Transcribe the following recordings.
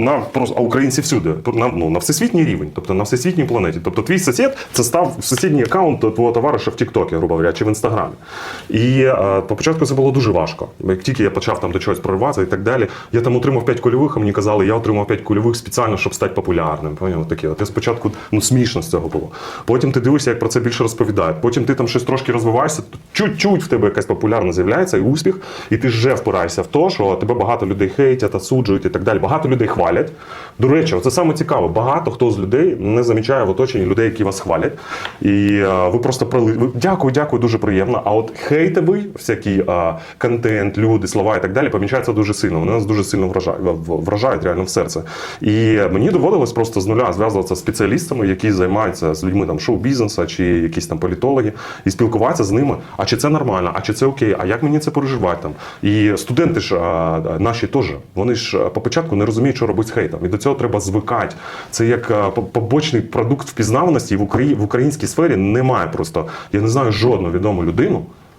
на просто а українці всюди, на, ну, на всесвітній рівень, тобто на всесвітній планеті. Тобто твій сусід це став сусідній аккаунт твого товариша в Тіктокі, грубо говоря, чи в інстаграмі. І е, по початку це було дуже важко. Як тільки я почав там до чогось прориватися і так далі, я там отримав 5 кульових, а мені казали, я отримав 5 кульових спеціально, щоб стати популярним. Поняв? Таке. Я спочатку ну, смішно з цього було. Потім ти дивишся, як про це більше розповідають. Потім ти там щось трошки розвиваєшся, чуть-чуть в тебе якась популярність з'являється і успіх, і ти вже впираєшся в те, що тебе багато людей хейтять, осуджують і так далі. Багато людей хвалять. До речі, це саме цікаво. Багато хто з людей не замічає в оточенні людей, які вас хвалять. І а, ви просто прили... дякую, дякую, дуже приємно. А от хейтовий всякий а, контент, люди, слова і так далі помічаються дуже сильно. Вони нас дуже сильно вражають, вражають реально в серце. І мені доводилось просто з нуля зв'язуватися з спеціалістами, які займаються з людьми там шоу-бізнесу чи якісь там політологи, і спілкуватися з ними. А чи це нормально, а чи це окей, а як мені це переживати там? І студенти ж а, наші теж, вони ж по початку не розуміють, що робити з хейтом. І до цього треба звикати. Це як по- побочний продукт впізнаваності і в українській сфері немає просто. Я не знаю жодну відому людину.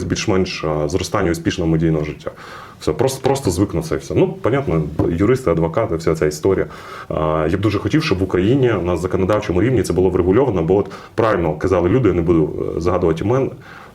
якось більш-менш е, зростання успішного медійного життя. Все, просто, просто звикнутися і все. Ну, понятно, юристи, адвокати, вся ця історія. Е, Я б дуже хотів, щоб в Україні на законодавчому рівні це було врегульовано, бо от правильно казали люди, я не буду загадувати згадувати імен,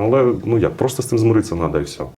Але ну як, просто з цим змиритися треба і все.